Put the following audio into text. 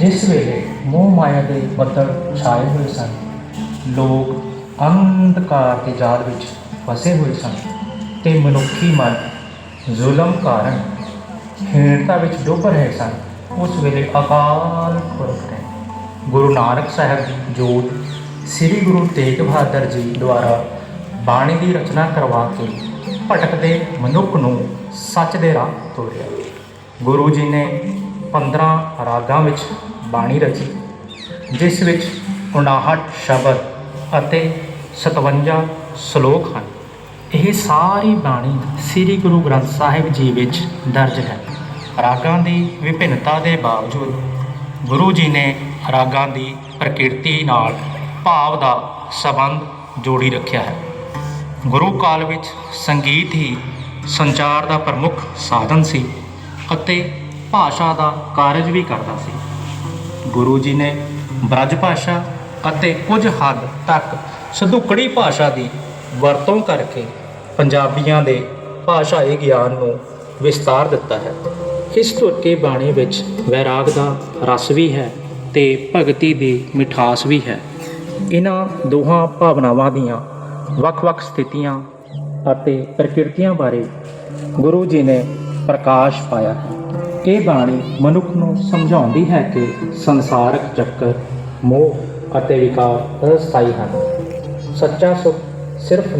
ਜਿਸ ਵੇਲੇ ਮੋਹ ਮਾਇਆ ਦੇ ਬੱਦਲ ਛਾਏ ਹੋਏ ਸਨ, ਲੋਕ ਅੰਧਕਾਰ ਦੇ ਜਾਲ ਵਿੱਚ ਫਸੇ ਹੋਏ ਸਨ ਤੇ ਮਨੁੱਖੀ ਮਨ ਜ਼ੁਲਮ ਕਾਰਨ ਹੀਣਤਾ ਵਿੱਚ ਡੁੱਬ ਰਹੇ ਸਨ। ਉਸ ਵੇਲੇ ਅਕਾਲ ਪੁਰਖ ਨੇ ਗੁਰੂ ਨਾਨਕ ਸਾਹਿਬ ਦੀ ਜੋਤ ਸ੍ਰੀ ਗੁਰੂ ਤੇਗ ਬਹਾਦਰ ਜੀ ਦੁਆਰਾ ਬਾਣੀ ਦੀ ਰਚਨਾ ਕਰਵਾ ਕੇ ਭਟਕਦੇ ਮਨੁੱਖ ਨੂੰ ਸੱਚ ਦੇ ਰਾਹ ਤੋਰਿਆ। ਗੁਰੂ ਜੀ ਨੇ 15 ਰਾਗਾਂ ਵਿੱਚ ਬਾਣੀ ਰਚੀ, ਜਿਸ ਵਿੱਚ 59 ਸ਼ਬਦ ਅਤੇ 57 ਸ਼ਲੋਕ ਹਨ। ਇਹ ਸਾਰੀ ਬਾਣੀ ਸ੍ਰੀ ਗੁਰੂ ਗ੍ਰੰਥ ਸਾਹਿਬ ਜੀ ਵਿੱਚ ਦਰਜ ਹੈ। ਰਾਗਾਂ ਦੀ ਵਿਭਿੰਨਤਾ ਦੇ ਬਾਵਜੂਦ ਗੁਰੂ ਜੀ ਨੇ ਰਾਗਾਂ ਦੀ ਪ੍ਰਕਿਰਤੀ ਨਾਲ ਭਾਵ ਦਾ ਸਬੰਧ ਜੋੜੀ ਰੱਖਿਆ ਹੈ। ਗੁਰੂ ਕਾਲ ਵਿੱਚ ਸੰਗੀਤ ਹੀ ਸੰਚਾਰ ਦਾ ਪ੍ਰਮੁੱਖ ਸਾਧਨ ਸੀ ਅਤੇ ਭਾਸ਼ਾ ਦਾ ਕਾਰਜ ਵੀ ਕਰਦਾ ਸੀ। ਗੁਰੂ ਜੀ ਨੇ ਬ੍ਰਜ ਭਾਸ਼ਾ ਅਤੇ ਕੁਝ ਹੱਦ ਤੱਕ ਸਧੁਕੜੀ ਭਾਸ਼ਾ ਦੀ ਵਰਤੋਂ ਕਰਕੇ ਪੰਜਾਬੀਆਂ ਦੇ ਭਾਸ਼ਾਈ ਗਿਆਨ ਨੂੰ ਵਿਸਤਾਰ ਦਿੱਤਾ ਹੈ। ਇਸ ਤੁਰਕੀ ਬਾਣੀ ਵਿੱਚ ਵੈਰਾਗ ਦਾ ਰਸ ਵੀ ਹੈ ਤੇ ਭਗਤੀ ਦੀ ਮਿਠਾਸ ਵੀ ਹੈ। ਇਹਨਾਂ ਦੋਹਾਂ ਭਾਵਨਾਵਾਂ ਦੀਆਂ ਵੱਖ-ਵੱਖ ਸਥਿਤੀਆਂ ਅਤੇ ਪ੍ਰਕਿਰਤੀਆਂ ਬਾਰੇ ਗੁਰੂ ਜੀ ਨੇ ਪ੍ਰਕਾਸ਼ ਪਾਇਆ ਹੈ। ਇਹ ਬਾਣੀ ਮਨੁੱਖ ਨੂੰ ਸਮਝਾਉਂਦੀ ਹੈ ਕਿ ਸੰਸਾਰਕ ਚੱਕਰ, ਮੋਹ ਅਤੇ ਵਿਕਾਰ ਅਸਥਾਈ ਹਨ। ਸੱਚਾ ਸੁਖ ਸਿਰਫ